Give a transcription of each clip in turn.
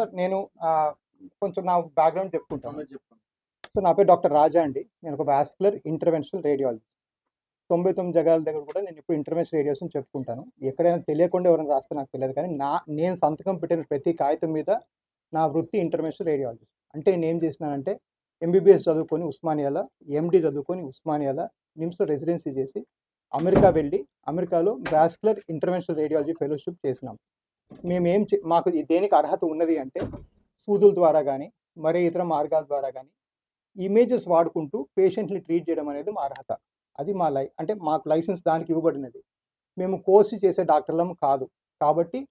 Sir నేను కొంచెం నా బ్యాక్గ్రౌండ్ చెప్పుకుంటాను. సో నా పేరు డాక్టర్ రాజా అండి. నేను ఒక వాస్కులర్ ఇంటర్వెన్షనల్ రేడియాలజిస్ట్ తొంభై తొమ్మిది జగాల దగ్గర కూడా నేను ఇప్పుడు ఇంటర్వెన్షన్ రేడియోస్ అని చెప్పుకుంటాను. ఎక్కడైనా తెలియకుండా ఎవరైనా రాస్తే నాకు తెలియదు కానీ నా నేను సంతకం పెట్టిన ప్రతి కాగితం మీద నా వృత్తి ఇంటర్వెన్షనల్ రేడియాలజిస్ట్ అంటే నేను ఏం చేసినానంటే ఎంబీబీఎస్ చదువుకొని ఉస్మానియాలో ఎండి చదువుకొని ఉస్మానియాలో నిమ్స్లో రెసిడెన్సీ చేసి అమెరికా వెళ్ళి అమెరికాలో వాస్కులర్ ఇంటర్వెన్షనల్ రేడియాలజీ ఫెలోషిప్ చేసినాం. మేమేం చే- మాకు దేనికి అర్హత ఉన్నది అంటే సూదుల ద్వారా కానీ మరే ఇతర మార్గాల ద్వారా కానీ ఇమేజెస్ వాడుకుంటూ పేషెంట్ని ట్రీట్ చేయడం అనేది మా అర్హత. అది మా లై అంటే మాకు లైసెన్స్ దానికి ఇవ్వబడినది. మేము కోసి చేసే డాక్టర్లం కాదు. కాబట్టి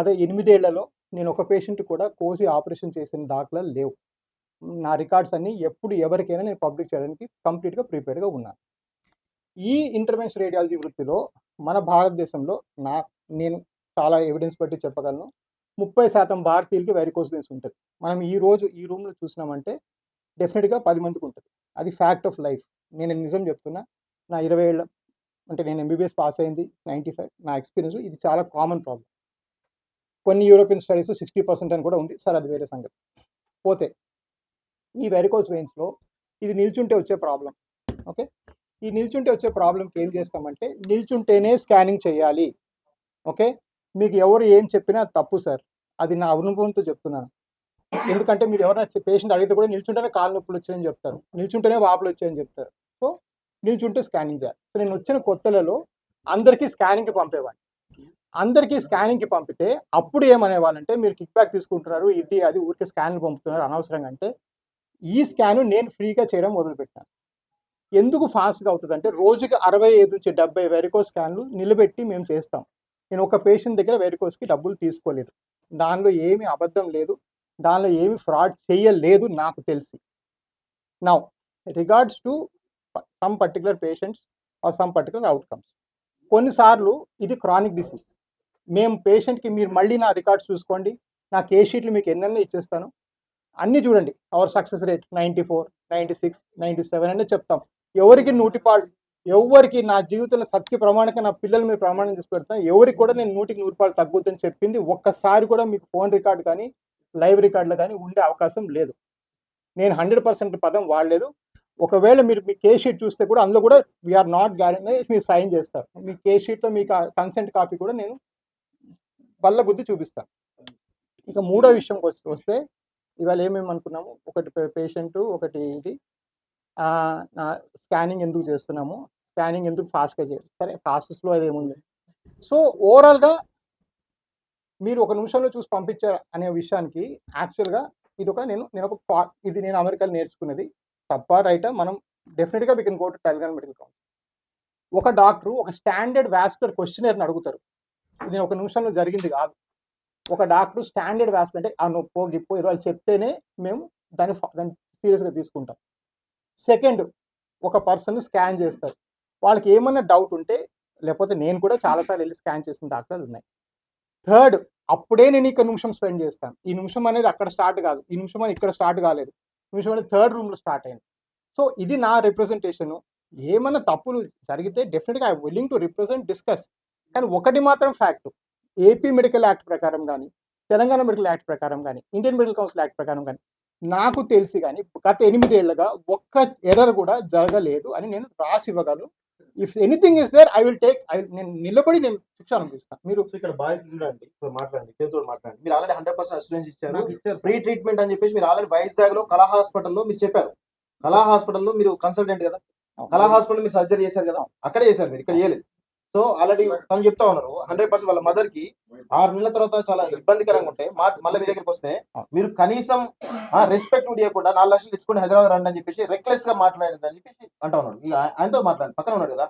గత ఎనిమిదేళ్ళలో నేను ఒక పేషెంట్ కూడా కోసి ఆపరేషన్ చేసిన దాఖలాలు లేవు. నా రికార్డ్స్ అన్నీ ఎప్పుడు ఎవరికైనా నేను పబ్లిక్ చేయడానికి కంప్లీట్గా ప్రిపేర్డ్గా ఉన్నాను. ఈ ఇంటర్వెన్షన్ రేడియాలజీ వృత్తిలో మన భారతదేశంలో నా నేను చాలా ఎవిడెన్స్ బట్టి చెప్పగలను. ముప్పై శాతం భారతీయులకి వెరికోస్ బెన్స్ ఉంటుంది. మనం ఈ రోజు ఈ రూమ్లో చూసినామంటే డెఫినెట్గా పది మందికి ఉంటుంది. అది ఫ్యాక్ట్ ఆఫ్ లైఫ్ నేను నిజం చెప్తున్నా నా ఇరవై ఏళ్ళ అంటే నేను ఎంబీబీఎస్ పాస్ అయింది నైంటీ ఫైవ్ నా ఎక్స్పీరియన్స్ ఇది చాలా కామన్ ప్రాబ్లం కొన్ని యూరోపియన్ స్టడీస్ సిక్స్టీ పర్సెంట్ అని కూడా ఉంది. సార్ అది వేరే సంగతి. పోతే ఈ వెరికోస్ వెయిన్స్లో ఇది నిల్చుంటే వచ్చే ప్రాబ్లం ఓకే? ఈ నిల్చుంటే వచ్చే ప్రాబ్లంకి ఏం చేస్తామంటే నిల్చుంటేనే స్కానింగ్ చేయాలి. ఓకే? మీకు ఎవరు ఏం చెప్పినా అది తప్పు సార్. అది నా అనుభవంతో చెప్తున్నాను. ఎందుకంటే మీరు ఎవరైనా పేషెంట్ అడిగితే కూడా నిల్చుంటేనే కాలు నొప్పులు వచ్చాయని చెప్తారు. నిల్చుంటేనే వాపులు వచ్చాయని చెప్తారు. సో నిల్చుంటే స్కానింగ్ చేయాలి. సో నేను వచ్చిన కొత్తలలో అందరికీ స్కానింగ్కి పంపేవాడిని. అందరికీ స్కానింగ్కి పంపితే అప్పుడు ఏమనేవాళ్ళంటే మీరు కిక్ బ్యాక్ తీసుకుంటున్నారు ఇది అది ఊరికే స్కాన్లు పంపుతున్నారు అనవసరంగా అంటే ఈ స్కాన్ నేను ఫ్రీగా చేయడం మొదలుపెట్టాను. ఎందుకు ఫాస్ట్గా అవుతుందంటే రోజుకి అరవై ఐదు నుంచి డెబ్బై వెరికో స్కాన్లు నిలబెట్టి మేము చేస్తాం. నేను ఒక పేషెంట్ దగ్గర వెరికోస్కి డబ్బులు తీసుకోలేదు. దానిలో ఏమీ అబద్ధం లేదు. దానిలో ఏమి ఫ్రాడ్ చేయలేదు నాకు తెలిసి. Now regards to some particular patients or some particular outcomes కొన్నిసార్లు ఇది క్రానిక్ డిసీజ్ మేము పేషెంట్కి మీరు మళ్ళీ నా రికార్డ్స్ చూసుకోండి. నా ఏ షీట్లు మీకు ఎన్నెన్నో ఇచ్చేస్తాను. అన్నీ చూడండి. Our success rate ninety four ninety six ninety seven అనే చెప్తాం. ఎవరికి నూటి పాలు ఎవరికి నా జీవితంలో సత్య ప్రమాణంగా నా పిల్లల మీద ప్రమాణం చేసి పెడతాను ఎవరికి కూడా నేను నూటికి నూరు రూపాయలు తగ్గుద్దని చెప్పింది ఒక్కసారి కూడా మీకు ఫోన్ రికార్డ్ కానీ లైవ్ రికార్డులో కానీ ఉండే అవకాశం లేదు. నేను హండ్రెడ్ పర్సెంట్ పదం వాడలేదు. ఒకవేళ మీరు మీ కే షీట్ చూస్తే కూడా అందులో కూడా వీఆర్ నాట్ గ్యారెంటీ మీరు సైన్ చేస్తారు. మీ కే షీట్లో మీకు కన్సెంట్ కాపీ కూడా నేను బల్ల గుద్ది చూపిస్తాను ఇక మూడో విషయం వస్తే ఇవాళ ఏమేమి అనుకున్నాము ఒకటి పేషెంట్ ఒకటి ఇది స్కానింగ్ ఎందుకు చేస్తున్నాము? స్కానింగ్ ఎందుకు ఫాస్ట్గా చేయాలి? సరే ఫాస్ట్ స్లో అది ఏముంది? సో ఓవరాల్గా మీరు ఒక నిమిషంలో చూసి పంపించారు అనే విషయానికి యాక్చువల్గా ఇది ఒక నేను నేను ఒక ఇది నేను అమెరికాలో నేర్చుకున్నది. తప్ప రైటా మనం డెఫినెట్గా we can go to telegram medical council ఒక డాక్టర్ ఒక స్టాండర్డ్ వ్యాస్కులర్ క్వశ్చనర్ని అడుగుతారు. ఇది నేను ఒక నిమిషంలో జరిగింది కాదు. ఒక డాక్టర్ స్టాండర్డ్ వ్యాస్కులర్ అంటే ఆ నొప్పో గిప్పో ఏదో వాళ్ళు చెప్తేనే మేము దాన్ని ఫా- దాన్ని సీరియస్గా తీసుకుంటాం. సెకండ్ ఒక పర్సన్ స్కాన్ చేస్తారు. వాళ్ళకి ఏమన్నా డౌట్ ఉంటే లేకపోతే నేను కూడా చాలాసార్లు వెళ్ళి స్కాన్ చేసిన దాఖలాలు ఉన్నాయి. థర్డ్ అప్పుడే నేను ఇక్కడ నిమిషం స్పెండ్ చేస్తాను. ఈ నిమిషం అనేది అక్కడ స్టార్ట్ కాదు. ఈ నిమిషం అనేది ఇక్కడ స్టార్ట్ కాలేదు. నిమిషం అనేది థర్డ్ రూమ్లో స్టార్ట్ అయింది. సో ఇది నా రిప్రజెంటేషన్. ఏమన్నా తప్పులు జరిగితే డెఫినెట్గా I willing to represent discuss. కానీ ఒకటి మాత్రం ఫ్యాక్ట్. ఏపీ మెడికల్ యాక్ట్ ప్రకారం కానీ తెలంగాణ మెడికల్ యాక్ట్ ప్రకారం కానీ ఇండియన్ మెడికల్ కౌన్సిల్ యాక్ట్ ప్రకారం కానీ నాకు తెలిసి కానీ గత ఎనిమిదేళ్ళుగా ఒక్క ఎర్రర్ కూడా జరగలేదు అని నేను రాసి ఇవ్వగలను. If anything is there I will take I నేను నిలబడి నేను శిక్ష అనుభవిస్తాను. మీరు ఇక్కడ బాధ్యత చూడండి. ఇప్పుడు మాట్లాడండి తెలుగుతో మాట్లాడండి. మీరు ఆల్రెడీ హండ్రెడ్ పర్సెంట్ అసూరెన్స్ ఇచ్చారు. ఫ్రీ ట్రీట్మెంట్ అని చెప్పేసి మీరు ఆల్రెడీ వైజాగ్లో కళా హాస్పిటల్లో మీరు చెప్పారు. కళా హాస్పిటల్లో మీరు కన్సల్టెంట్ కదా. కళా హాస్పిటల్ మీరు సర్జరీ చేశారు కదా. అక్కడే చేశారు మీరు ఇక్కడ చేయలేదు. సో ఆల్రెడీ తను చెప్తా ఉన్నారు. హండ్రెడ్ పర్సెంట్ వాళ్ళ మదర్కి ఆరు నెలల తర్వాత చాలా ఇబ్బందికరంగా ఉంటే మా మళ్ళీ మీ దగ్గరికి వస్తే మీరు కనీసం రెస్పెక్ట్ ఇవ్వకుండా నాలుగు లక్షలు తెచ్చుకొని హైదరాబాద్ రండి అని చెప్పేసి రెక్లెస్గా మాట్లాడండి అని చెప్పేసి అంటా ఉన్నాడు ఇక ఆయ- ఆయనతో మాట్లాడండి. పక్కన ఉన్నాడు కదా?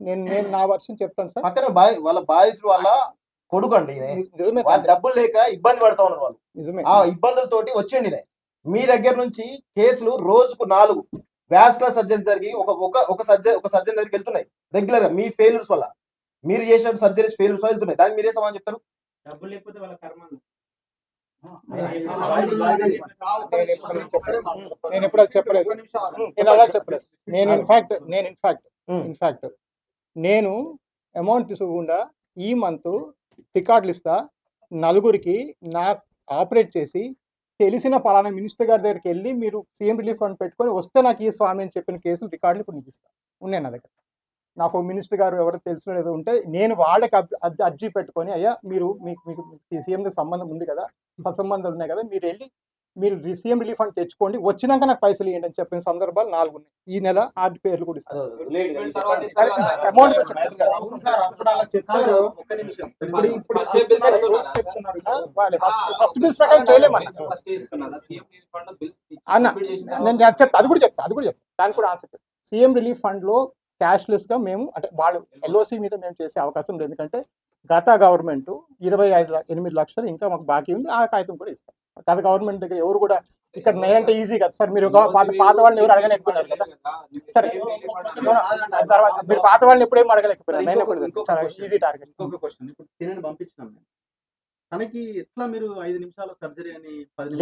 నేను నేను నా వర్షం చెప్తాను సార్. పక్కన బాయ్ వాళ్ళ బాధితులు వాళ్ళ కొడుకు అండి ఈయన. నిజమే వాళ్ళ డబ్బులు లేక ఇబ్బంది పడతా ఉన్నారు వాళ్ళు. నిజమే ఆ ఇబ్బందులతోటి వచ్చిండి. మీ దగ్గర నుంచి కేసులు రోజుకు నాలుగు. వ్యాస్కులర్ సర్జన్ జరిగి ఒక ఒక ఒక సర్జన్ ఒక సర్జన్ దగ్గరికి వెళ్తున్నాయి. రెగ్యులర్గా మీ ఫెయిల్యూర్స్ వల్ల. మీరు చేసిన సర్జరీస్ ఫెయిల్యూర్స్ వల్ల వెళ్తున్నాయి. దానికి మీరే సమాధానం చెప్తారు? డబ్బులు లేకపోతే వాళ్ళ కర్మ నేను ఎప్పుడు చెప్పలేదు. నేను అలా చెప్పలేదు. నేను ఇన్ఫాక్ట్ నేను ఇన్ఫాక్ట్. ఇన్ఫాక్ట్ నేను అమౌంట్ తీసుకోకుండా ఈ మంత్ రికార్డులు ఇస్తా నలుగురికి నా ఆపరేట్ చేసి తెలిసిన పలానా మినిస్టర్ గారి దగ్గరికి వెళ్ళి మీరు సీఎం రిలీఫ్ ఫండ్ పెట్టుకొని వస్తే నాకు ఈ స్వామి అని చెప్పిన కేసులు రికార్డులు ఇప్పుడు నీకు ఇస్తాను ఉన్నాయి నా దగ్గర. నాకు మినిస్టర్ గారు ఎవరు తెలిసిన ఏదో ఉంటే నేను వాళ్ళకి అర్జీ- అర్జీ పెట్టుకొని అయ్యా మీరు మీకు మీకు సీఎంకి సంబంధం ఉంది కదా సత్సంబంధాలు ఉన్నాయి కదా మీరు వెళ్ళి మీరు సీఎం రిలీఫ్ ఫండ్ తెచ్చుకోండి. వచ్చినాక నాకు పైసలు ఇవ్వండి అని చెప్పిన సందర్భాలు నాలుగు ఉన్నాయి. ఈ నెల ఆరు పేర్లు కూడా ఫస్ట్ బిల్స్ ప్రకారం చేయలేమని అన్న నేను నేను చెప్తా అది కూడా చెప్తా అది కూడా చెప్తా. దానికి కూడా ఆన్సర్ సీఎం రిలీఫ్ ఫండ్లో క్యాష్లెస్గా మేము అంటే వాళ్ళు ఎల్ఓసి మీద మేము చేసే అవకాశం లేదు. ఎందుకంటే గత గవర్నమెంట్ ఇరవై ఐదు ఎనిమిది లక్షలు ఇంకా మాకు బాకీ ఉంది ఆ కాగితం కూడా ఇస్తాం. గత గవర్నమెంట్ దగ్గర ఎవరు కూడా ఇక్కడ నేనంటే ఈజీ కదా సార్ మీరు పాత పాత వాళ్ళని ఎవరు అడగలేకపోయినారు కదా. సరే. తర్వాత మీరు పాత వాళ్ళని ఎప్పుడేం అడగలేకపోయినారు? నేను. ఈజీ టార్గెట్ తనకి ఎట్లా మీరు ఐదు నిమిషాల సర్జరీ అని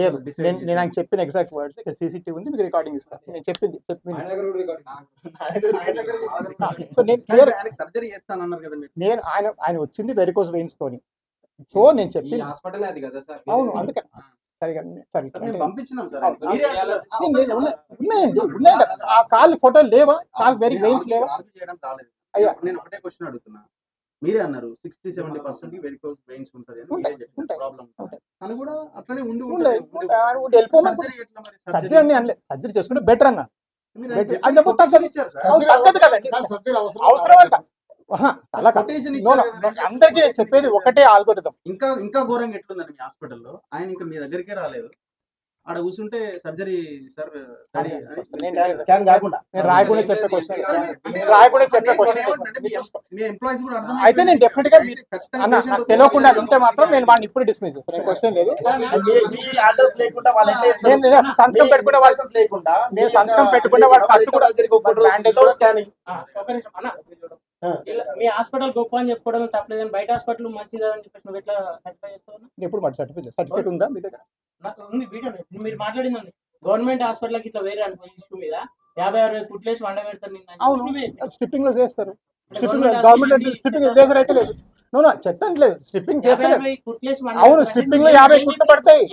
లేదు. నేను? ఆయన చెప్పిన ఎగ్జాక్ట్ వర్డ్స్ ఇక్కడ సీసీటీవీ ఉంది మీకు రికార్డింగ్ ఇస్తాను నేను చెప్పింది చెప్పింది. సో నేను క్లియర్ ఆయన సర్జరీ చేస్తానన్నారు కదా మీరు. నేను ఆయన ఆయన వచ్చింది వెరికోస్ వెయిన్స్ తోని. సో నేను చెప్పింది హాస్పిటల్ అది కదా సార్. అవును అందుకని ఉన్నాయండి ఉన్నాయి. కదా ఆ కాళ్ళు ఫోటోలు లేవా? కాళ్ళు వెరీ వెయిన్స్ లేవా? అయ్యా. నేను ఒకటే క్వశ్చన్ అడుగుతున్నా. మీరే అన్నారు sixty seventy percent varicose veins ఉంటుంది అని ప్రాబ్లం. తను కూడా అట్లనే ఉండి సర్జరీ ఎట్లా మరి? సర్జరీ అని చేసుకుంటే బెటర్ అన్న. అందరికీ చెప్పేది ఒకటే ఆల్గోరిథం ఇంకా ఇంకా ఘోరంగా ఎట్లుందండి మీ హాస్పిటల్లో ఆయన ఇంకా మీ దగ్గరికే రాలేదు. ఆడ కూర్చుంటే సర్జరీ సార్ స్కాన్ కాకుండా. నేను రాయకుండా చెప్పే క్వశ్చన్ రాయకుండా చెప్పే క్వశ్చన్ అయితే నేను definitely గా తెలియకుండా ఉంటే మాత్రం నేను వాడిని ఇప్పుడు డిస్మిస్ చేస్తాను క్వశ్చన్ లేదు. అడ్రస్ లేకుండా? నేను సంతకం మీ పెట్టుకునే వాళ్ళు లేకుండా నేను సంతకం పెట్టుకునే వాళ్ళు మీ కట్టు కూడా- surgery కి ఒక్క రోజు bandage without కూడా- scanning. ఆ, ఒక నిమిషం అన్న ఆ. ఇలా మీ హాస్పిటల్ గొప్ప అని చెప్పుకోవడం తప్పలేదు కానీ బయట హాస్పిటల్ మంచిది కాదని చెప్పేసి నువ్వు ఎట్లా సర్టిఫై చేస్తావు ఎప్పుడు మరి సర్టిఫికేట్ సర్టిఫికేట్ ఉందా మీ దగ్గర? నాకు ఉంది వీడియో మీరు మాట్లాడింది ఉంది. గవర్నమెంట్ హాస్పిటల్ ఇట్లా వేరే అనుకో ఇష్యూ మీద. యాభై అరవై కుట్లేసి వండ అని అవును. స్ట్రిప్పింగ్లో చేస్తారు. గవర్నమెంట్ అయితే లేదు. కుట్లేసి వండ అవును లో యాభై? కుట్లు పడతాయి.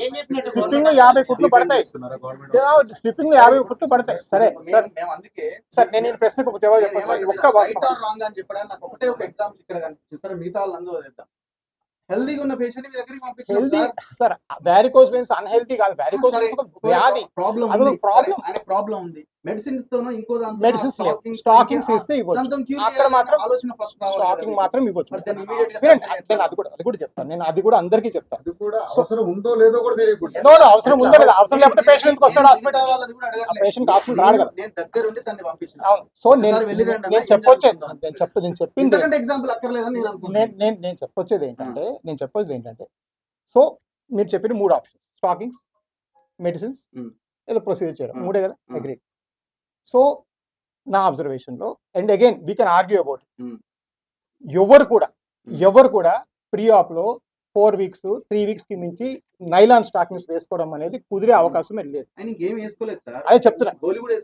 లో యాభై కుట్లు పడతాయి. లో యాభై కుట్లు పడతాయి. సరే సార్. సార్ నేను ఈ ప్రశ్నకు జవాబు ఒక్క రైట్ ఆర్ రాంగ్ అని చెప్పడానికి నాకు ఒకటే ఒక ఎగ్జాంపుల్ ఇక్కడ కనిపిస్తుంది సార్ మిగతా హెల్దీగా ఉన్న పేషెంట్ మీ దగ్గరికి పంపించాం healthy sir. Varicose veins unhealthy కాదు. వ్యారికోస్ ఒక వ్యాధి. Problem problem. ఆయన ప్రాబ్లం ఉంది. మెడిసిన్స్ తోనో ఇంకో దాంతో మెడిసిన్స్ స్టాకింగ్స్ ఇస్తే ఇవ్వచ్చు. అక్కడ మాత్రం ఆలోచన ఫస్ట్ స్టాకింగ్ మాత్రం ఇవ్వచ్చు. నేను అది కూడా అది కూడా చెప్తాను. నేను అది కూడా అందరికీ చెప్తాను. అది కూడా అవసరం ఉందో లేదో కూడా నో నో అవసరం ఉందో లేదా అవసరం లేకపోతే పేషెంట్ ఎందుకు వస్తాడు హాస్పిటల్ వాళ్ళది కూడా అడగట్లేదు. పేషెంట్ హాస్పిటల్ రాడు కదా. నేను దగ్గరుండి తన్ని పంపించిన. అవును. సో నేను నేను చెప్పొచ్చే. నేను చెప్ప నేను చెప్పింది ఎగ్జాంపుల్ అక్కర్లేదని నేను నేను అనుకుంటున్నాను. నేను నేను చెప్పొచ్చేది ఏంటంటే నేను చెప్పొచ్చేది ఏంటంటే సో మీరు చెప్పిన మూడు ఆప్షన్స్ స్టాకింగ్స్ మెడిసిన్స్. ఏదో ప్రొసీజర్ చేయడం. మూడే కదా. అగ్రీ సో నా అబ్జర్వేషన్లో and again we can argue about Hmm. ఎవరు కూడా Hmm. ఎవరు కూడా ప్రీ ఆప్లో ఫోర్ వీక్స్ త్రీ వీక్స్కి మించి నైలాన్ స్టాకింగ్స్ వేసుకోవడం అనేది కుదిరే లేదు ఇంకేం వేసుకోలేదు సార్ అదే చెప్తున్నా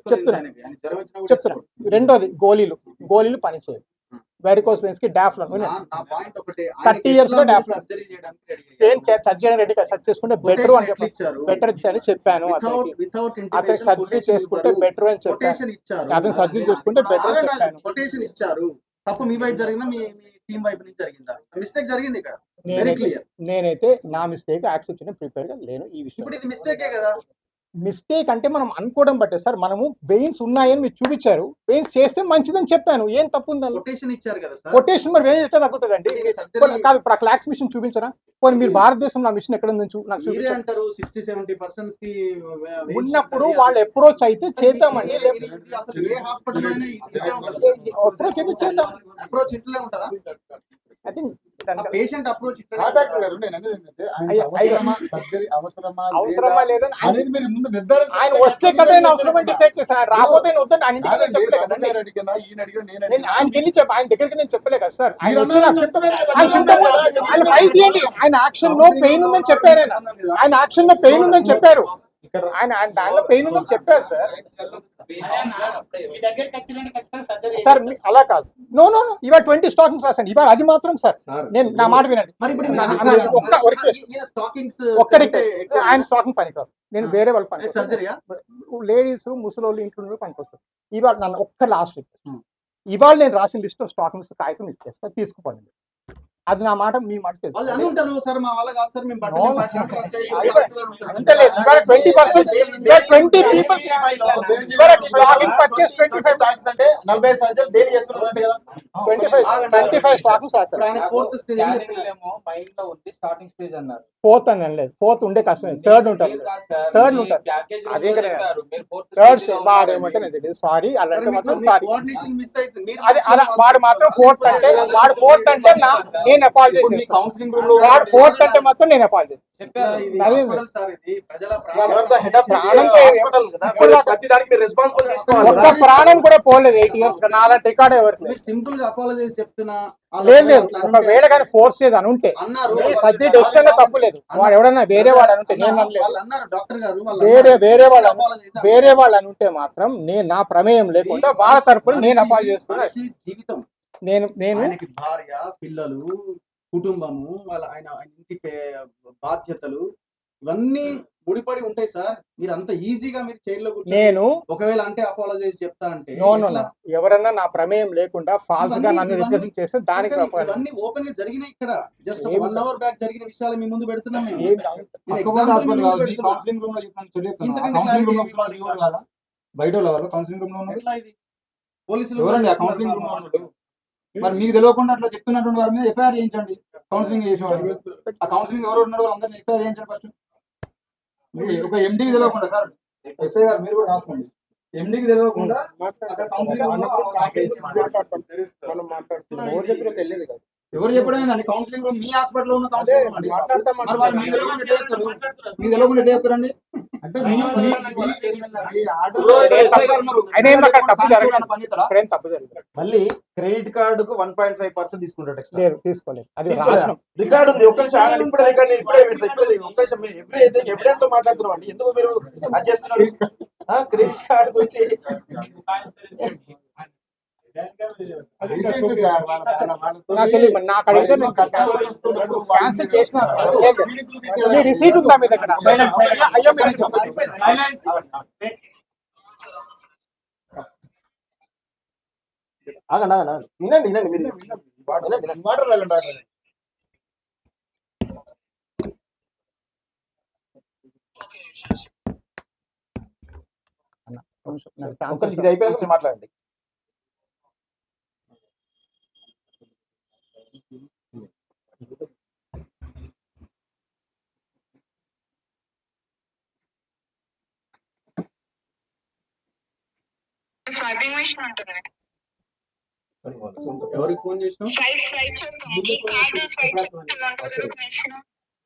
చెప్తున్నా. చెప్తున్నా. రెండోది గోళీలు గోళీలు పనిచేయవు Hmm. వెరికోస్ వెయిన్స్కి డాఫ్లన్ నా నా పాయింట్ ఒకటే 30 years గా డాక్టర్. సర్జరీ చేయడానికి రెడీ ఏం సర్జరీ రెడీ సెర్చ్ చేసుకుంటే బెటర్ అని బెటర్ అని చెప్పాను అతనికి. సర్జరీ చేసుకుంటే బెటర్ అని చెప్పాను అతను సర్జరీ చేసుకుంటే బెటర్ అని చెప్పాను. కొటేషన్ ఇచ్చారు. తప్పు మీ వైపు జరిగిందా? మీ టీం వైపు నుంచి జరిగిందా? మిస్టేక్ జరిగింది ఇక్కడ. వెరీ నేనైతే క్లియర్ నేనైతే నా మిస్టేక్ యాక్సెప్ట్ చేయడం ప్రిపేర్గా లేను ఈ విషయం ఇప్పుడు ఇది మిస్టేకే కదా? మిస్టేక్ అంటే మనం అనుకోవడం బట్టే సార్ మనము వెయిన్స్ ఉన్నాయని మీరు చూపించారు వెయిన్స్ చేస్తే మంచిదని చెప్పాను ఏం తప్పు ఉందని కొటేషన్ ఇచ్చారు కదా సార్ కొటేషన్ మరి వెయిన్ ఎట్లా తగ్గుతుందండి కాదు ఇప్పుడు ఆ క్లాక్స్ మిషన్ చూపించరా పోనీ మీరు భారతదేశంలో ఆ మిషన్ ఎక్కడ ఉందని చూ నాకు చూపించారు సిక్స్టీ సెవెంటీ కి ఉన్నప్పుడు. వాళ్ళు అప్రోచ్ అయితే చేద్దామండి అసలు ఏ హాస్పిటల్? అప్రోచ్ అయితే చేద్దాం అప్రోచ్ ఇట్లే ఉంటుందా I think patient approach contact? గారు నేను అనేది ఏంటంటే ఆయన అయ్యా, అయ్యా. అవసరమా సర్జరీ అవసరమా అవసరమా లేదా లేదని అనేది మీరు ముందు నిర్ధారణ ఆయన వస్తే కదా ఆయన అవసరం డిసైడ్ చేశాను. ఆయన రాకపోతే నేను వద్దని ఆయన ఇంటికి చెప్పలే కదండి అడిగినా ఈయన అడిగినా నేను నేను ఆయనకి వెళ్ళి చెప్ప ఆయన దగ్గరికి నేను చెప్పలే కదా సార్. ఆయన వచ్చి నాకు కదా. ఆయన ఆయన ఫైల్ తీయండి ఆయన యాక్షన్లో పెయిన్ ఉందని చెప్పారు ఆయన. ఆయన యాక్షన్లో పెయిన్ ఉందని చెప్పారు. ఆయన ఆయన దానిలో పెయిన్ ఉందని చెప్పారు సార్. సార్ అలా కాదు. నో నో నో ఇవాళ ట్వంటీ స్టాకింగ్స్ రాశాను. ఇవాళ అది మాత్రం సార్. నేను నా మాట వినండి. ఒక్క రిక్వెస్ట్ ఆయన స్టాకింగ్ పనికిరాదు నేను వేరే వాళ్ళు పని లేడీస్ ముసలోళ్ళు ఇంట్లో పనికొస్తారు ఇవాళ నన్ను ఒక్క లాస్ట్ రిక్వెస్ట్. ఇవాళ నేను రాసిన లిస్ట్ ఆఫ్ స్టాకింగ్స్ కాగితం ఇచ్చేస్తా. తీసుకుపోండి. అది నా మాట మీ మాట తెలుసు. Twenty percent twenty peoples purchase twenty five stocks అంటే నలభై సర్జరీ డైలీ చేస్తున్నారు కదా. Twenty five twenty five fourth stage అని స్టార్టింగ్ స్టేజ్ అన్నారు. ఫోర్త్ అనలేదు. ఫోర్త్ ఉండే కష్టం థర్డ్ ఉంటారు. మీ ఉంటారు. అదే కదా. థర్డ్ వాడు. ఏమంటే నేను తెలియదు సారీ అలాంటి మాత్రం సారీ వాడు మాత్రం ఫోర్త్ అంటే వాడు ఫోర్త్ అంటే నా నేను అపాలజీ చేస్తాను ఫోర్త్ అంటే మాత్రం నేను అపాలజీ ఎవరు this ప్రాణం ఒక్క కూడా పోలేదు ఎయిట్ ఇయర్స్ నాలాంటి రికార్డ్ లేదు. మీరు సింపుల్గా అపాలజైజ్ చెప్తున్నా లేదు లేదు. ఒకవేళ కానీ ఫోర్స్ చేయదు అని ఉంటే సర్జరీ డెసిషన్లో తప్పు లేదు. వాడు ఎవడన్నా వేరే వాడు అని ఉంటే నేను అన్నారు, అనలేదు. వాళ్ళు అన్నారు డాక్టర్ గారు వాళ్ళు వేరే వేరే వాళ్ళు. వేరే వాళ్ళు అని ఉంటే మాత్రం నేను నా ప్రమేయం లేకుండా వాళ్ళ తరపున నేను అపాల్ చేస్తున్నా. మనిషి జీవితం నేను నేను ఆయనకి భార్య పిల్లలు కుటుంబము వాళ్ళ ఆయన ఇంటి బాధ్యతలు ఇవన్నీ ముడిపడి ఉంటాయి సార్. మీరు అంత ఈజీగా మీరు చైర్లో నేను ఒకవేళ అంటే అపాలజైజ్ చెప్తా అంటే ఎవరన్నా నా ప్రమేయం లేకుండా ఫాల్స్గా నన్ను రిప్రజెంట్ చేస్తే దానికి ఇవన్నీ- ఓపెన్గా జరిగినాయి ఇక్కడ. జస్ట్ వన్ అవర్ బ్యాక్ జరిగిన విషయాలు మీ ముందు పెడుతున్నాం బయట కౌన్సిలింగ్ రూమ్లో పోలీసులు కౌన్సిలింగ్ రూమ్ మరి మీకు తెలియకుండా అట్లా చెప్తున్నటువంటి వారి మీద ఎఫ్ఐఆర్ చేయించండి. కౌన్సిలింగ్ చేసేవాళ్ళు. ఆ కౌన్సిలింగ్ ఎవరు ఉన్నారు వాళ్ళందరినీ ఎఫ్ఐఆర్ చేయించండి ఫస్ట్ ఒక ఎండికి తెలియకుండా సార్. ఎస్ఐ గారు మీరు కూడా రాసుకోండి. ఎండికి తెలియకుండా రూమ్లో ఎవరు చెప్పడం అండి కౌన్సిలింగ్ రూమ్ మీ హాస్పిటల్ ఉన్న కౌన్సిలింగ్ మీకు తెలియకుండా జరిగింది మళ్ళీ క్రెడిట్ కార్డుకు వన్ పాయింట్ ఫైవ్ పర్సెంట్ తీసుకుంటాడు తీసుకోలేదు అది రికార్డు ఉంది ఒక్క నిమిషం ఆగండి. ఇప్పుడే రికార్డు. ఒక్క నిమిషం ఎవిడెన్స్తో మాట్లాడుతున్నాం అండి ఎందుకు మీరు అది చేస్తున్నారు క్రెడిట్ కార్డు గురించి నాకు తెలియదు మరి నాకు అడిగితే నేను క్యాన్సిల్ చేసిన లేదు మీ రిసీట్ ఉందా మీ దగ్గర అయ్యా, అయ్యా మీ receipt. ఆగండి ఆగండి ఆగండి. వినండి వినండి మీరు వినండి, వినండి. నాకు ఒక్క ఛాన్స్ నిమిషం, ఇది అయిపోయాక కొంచెం మాట్లాడండి. స్వైపింగ్ మిషన్ ఉంటుంది ఎవరికి ఫోన్ చేసినావు? స్వైప్ స్వైప్ చేస్తాం. కార్డు స్వైప్ చేస్తాం. మిషన్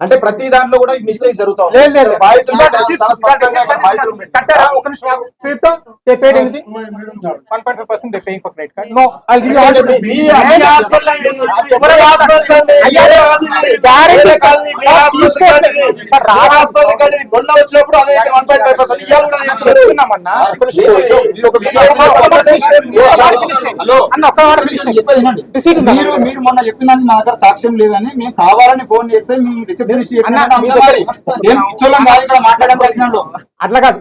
అంటే ప్రతి దాంట్లో కూడా మిస్టేక్ జరుగుతా. లేదు లేదు బాధితులు ఇంకా చాలా receipt- స్పష్టంగా ఇక్కడ బాధితులు receipt కట్టారా? ఒక నిమిషం ఆగు. Receipt తో they paid anything? 1.5% they paying for credit card. No, I'll give you all the- మీ అన్ని హాస్పిటల్ అండి. ఎవరి అండి? సార్. మొన్న వచ్చినప్పుడు అదే కూడా. చెప్తున్నామన్నా. అన్న ఒక్క? మీరు మీరు మొన్న చెప్పినది మా దగ్గర సాక్ష్యం లేదని మేము కావాలని ఫోన్ చేస్తే మీ రిసెప్షనిస్ట్ అట్లా కాదు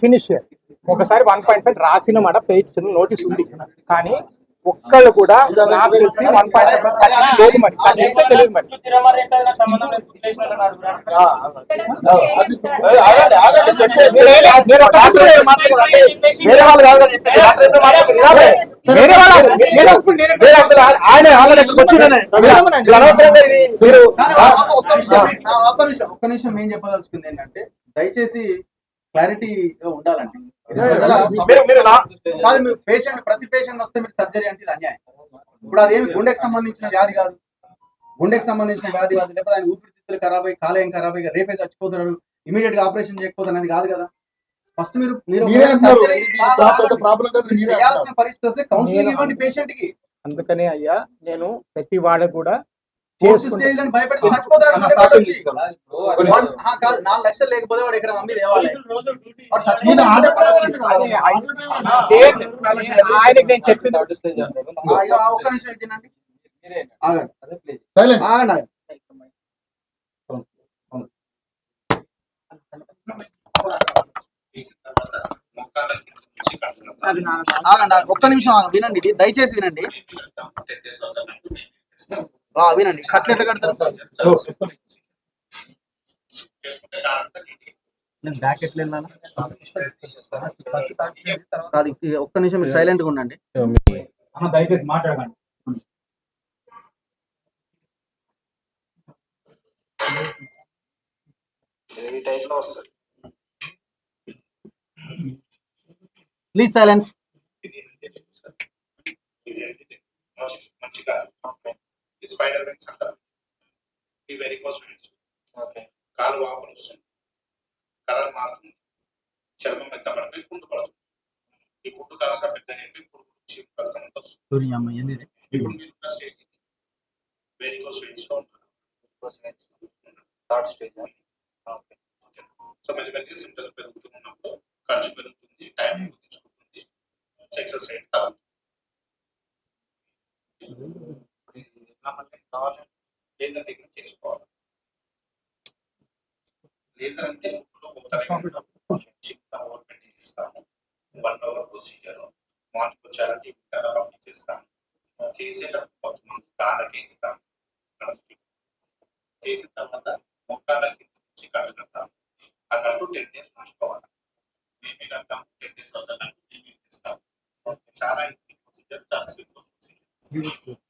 ఫినిష్ ఒకసారి వన్ పాయింట్ ఫైవ్ రాసిన మాట పెయిట్ నోటీస్ ఉంది. కానీ ఒక్కళ్ళు కూడా నాకు తెలిసి వన్ పాయింట్ లేదు మరి. తెలియదు మరి. వేరే వాళ్ళు కాదు. వేరే హాస్పిటల్ వేరే హాస్పిటల్ ఆయన ఆల్రెడీ ఇక్కడికి వచ్చిండనే. మీరు అనవసరంగా ఇది ఒక్క నిమిషం ఒక్క నిమిషం ఒక్క నిమిషం ఏం చెప్పదలుచుకుంది ఏంటంటే దయచేసి క్లారిటీగా ఉండాలండి. మీరు మీరు నా కాదు మీరు పేషెంట్ ప్రతి పేషెంట్ వస్తే మీరు సర్జరీ అంటే ఇది అన్యాయం. ఇప్పుడు అదేమి గుండెకి సంబంధించిన వ్యాధి కాదు. గుండెకి సంబంధించిన వ్యాధి కాదు. లేకపోతే ఆయన ఊపిరితిత్తులు ఖరాబ్ అయ్యి కాలేయం ఖరాబ్ అయ్యి రేపే చచ్చిపోతాడు. ఇమీడియట్గా ఆపరేషన్ చేయకపోతాను అనేది కాదు కదా. ఫస్ట్ మీరు మీరు చేయాల్సిన పరిస్థితి వస్తే కౌన్సిలింగ్ ఇవ్వండి పేషెంట్కి. అందుకనే అయ్యా నేను ప్రతి వాడ కూడా నాలుగు లక్షలు లేకపోతే వాడు ఆయనకి నేను చెప్పింది ఆ ఒక్క నిమిషం తినండి. ఒక్క నిమిషం ఆగండి. వినండి ఇది దయచేసి వినండి వినండి కట్లు ఎట్లా కడతారు నేను బ్యాక్ ఎట్లా వెళ్ళాలా కాదు ఒక్క నిమిషం మీరు సైలెంట్గా ఉండండి అన్న దయచేసి మాట్లాడకండి ప్లీజ్ సైలెన్స్ మంచిగా ఈ స్పైడర్ వెన్స్ అంటారు ఈ వెరికోస్ వెన్స్ కాలు వాపులు వస్తుంది కలర్ మారుతుంది. చర్మం మెత్తబడిపోయి పుండు పడుతుంది. ఈ పుండు కాస్త పెద్దగా అయిపోయి పురుగు వచ్చి రక్తం అంతా వస్తుంది ఇప్పుడు మీరు ఉన్న స్టేజ్ వెరికోస్ వెన్స్లో ఉంటారు థర్డ్ స్టేజ్ సో మళ్ళీ మళ్ళీ సింటమ్స్ పెరుగుతూ ఉన్నప్పుడు ఖర్చు పెరుగుతుంది టైం తీసుకుంటుంది సక్సెస్ రేట్ తగ్గుతుంది లేజర్ దగ్గర చేసుకోవాలి లేజర్ అంటే చిన్న ఓవర్ పెట్టి ఇస్తాము వన్ అవర్ ప్రొసీజర్ మార్నింగ్ వచ్చారంటే ఆఫ్ చేస్తాము చేసేటప్పుడు కొంతమంది కాళ్ళకి ఇస్తాము చేసిన తర్వాత మొక్కలకి నుంచి కట్టు కడతాము ఆ కట్టు టెన్ డేస్ ఉంచుకోవాలి మేమే కడతాము టెన్ డేస్ అవుతుంది మేమే ఇస్తాం చాలా ఈజీ ప్రొసీజర్ చాలా సింపుల్ ప్రొసీజర్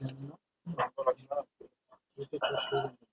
見ててほしいです。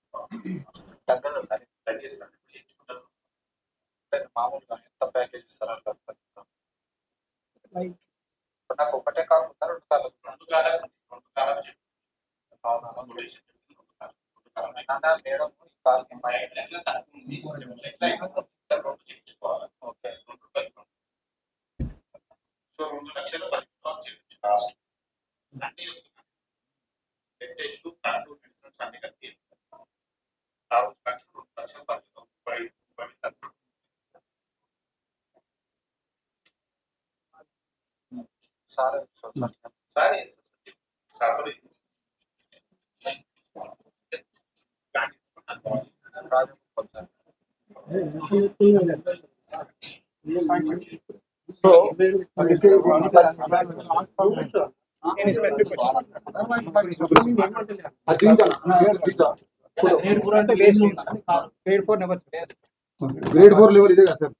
సరే సరే సరే. సో గ్రేడ్ ఫోర్ లెవెల్ ఇదే కదా సార్.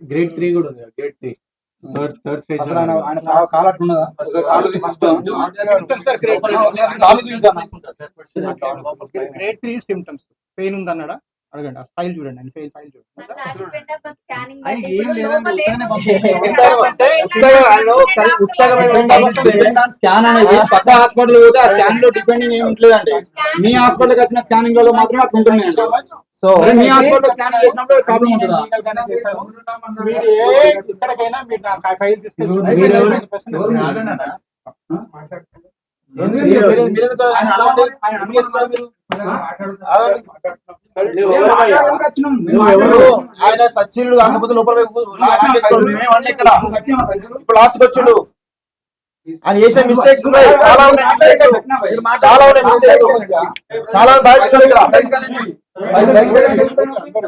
గ్రేడ్ త్రీ కూడా ఉంది grade three three symptoms pain ఉందన్నాడా? అడగండి. ఆ ఫైల్ చూడండి ఆయన ఫైల్ ఫైల్ చూడండి స్కాన్ అనేది పక్క హాస్పిటల్ పోతే ఆ స్కాన్లో డిపెండింగ్ ఏమి ఉంటలేదండి మీ హాస్పిటల్ వచ్చిన స్కానింగ్లో మాత్రం అట్లా ఉంటున్నాయండి సో మీ హాస్పిటల్ స్కానింగ్ చేసినప్పుడు ప్రాబ్లం ఉంటుందా? మీరు ఏ ఇక్కడికైనా మీరు నా ఫైల్ తీసుకెళ్ళి ఆయన సచ్చినుడు కాకపోతే లోపల ఇప్పుడు లాస్ట్ వచ్చిండు. ఆయన చేసిన మిస్టేక్స్ ఉన్నాయి చాలా ఉన్నాయి మిస్టేక్స్ చాలా ఉన్నాయి మిస్టేక్స్ చాలా బాధితులు ఇక్కడ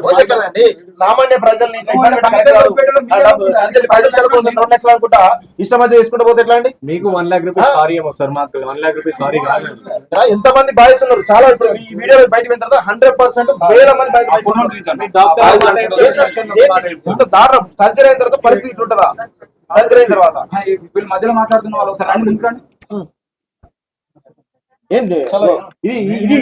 పోతే కదండి సామాన్య ప్రజల్ని రెండు లక్షలు అనుకుంటా ఇష్టం వచ్చి చేసుకుంటూ పోతే ఎట్లా అండి మీకు వన్ లాక్ రూపీస్ సారీ ఏమో సార్ మాకు వన్ లాక్ రూపీస్ సారీ ఎంత మంది బాధితున్నారు చాలా ఇప్పుడు ఈ వీడియో బయటకు పోయిన తర్వాత హండ్రెడ్ పర్సెంట్ వేల మంది ఏంటి? ఎంత దారుణం సర్జరీ అయిన తర్వాత పరిస్థితి ఇట్లా ఉంటుందా సర్జరీ అయిన తర్వాత. వీళ్ళు మధ్యలో మాట్లాడుతున్న వాళ్ళు ఒకసారి రండి ముందుకు రండి. ఏంటి? ఇది ఇది.